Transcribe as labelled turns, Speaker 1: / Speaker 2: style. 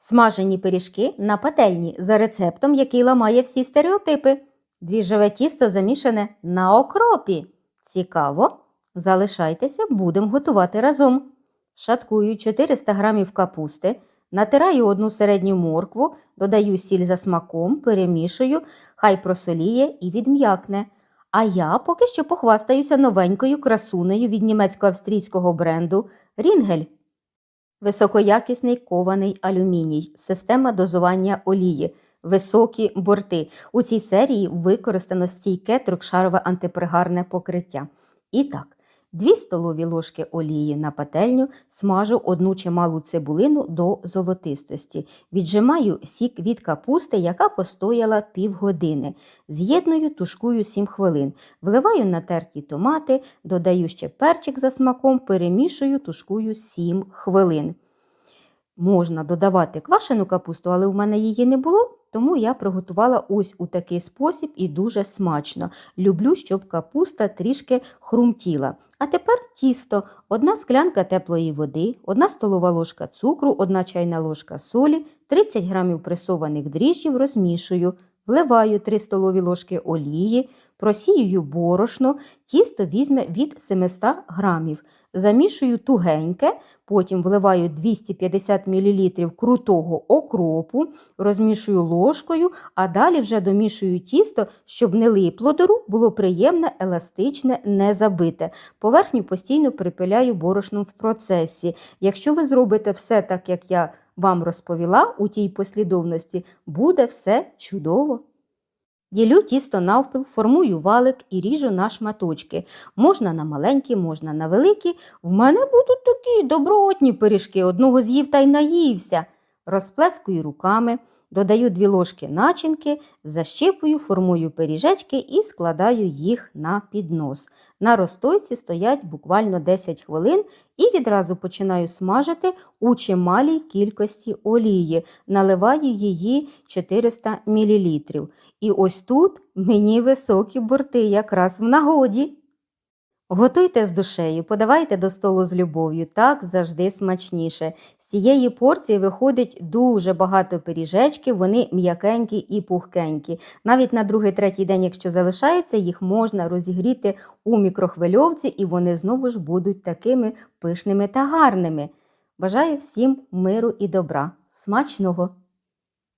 Speaker 1: Смажені пиріжки на пательні за рецептом, який ламає всі стереотипи. Дріжджове тісто замішане на окропі. Цікаво? Залишайтеся, будемо готувати разом. Шаткую 400 г капусти, натираю одну середню моркву, додаю сіль за смаком, перемішую, хай просоліє і відм'якне. А я поки що похвастаюся новенькою красунею від німецько-австрійського бренду Рінгель. Високоякісний кований алюміній, система дозування олії, високі борти. У цій серії використано стійке трьохшарове антипригарне покриття. І так, 2 столові ложки олії на пательню, смажу одну чималу цибулину до золотистості. Віджимаю сік від капусти, яка постояла півгодини. З'єдную, тушкую 7 хвилин. Вливаю натерті томати, додаю ще перчик за смаком, перемішую, тушкую 7 хвилин. Можна додавати квашену капусту, але в мене її не було, тому я приготувала ось у такий спосіб і дуже смачно. Люблю, щоб капуста трішки хрумтіла. А тепер тісто, одна склянка теплої води, одна столова ложка цукру, одна чайна ложка солі, 30 грамів пресованих дріжджів розмішую, вливаю 3 столові ложки олії, просіюю борошно, тісто візьме від 700 грамів. Замішую тугеньке, потім вливаю 250 мл крутого окропу, розмішую ложкою, а далі вже домішую тісто, щоб не липло до рук, було приємне, еластичне, не забите. Поверхню постійно припиляю борошном в процесі. Якщо ви зробите все так, як я вам розповіла у тій послідовності, буде все чудово. Ділю тісто навпіл, формую валик і ріжу на шматочки. Можна на маленькі, можна на великі. В мене будуть такі добротні пиріжки, одного з'їв та й наївся. Розплескую руками, додаю дві ложки начинки, защипую, формую пиріжечки і складаю їх на піднос. На розстойці стоять буквально 10 хвилин і відразу починаю смажити у чималій кількості олії. Наливаю її 400 мл. І ось тут мені високі борти якраз в нагоді. Готуйте з душею, подавайте до столу з любов'ю, так завжди смачніше. З цієї порції виходить дуже багато пиріжечків, вони м'якенькі і пухкенькі. Навіть на другий-третій день, якщо залишається, їх можна розігріти у мікрохвильовці, і вони знову ж будуть такими пишними та гарними. Бажаю всім миру і добра. Смачного!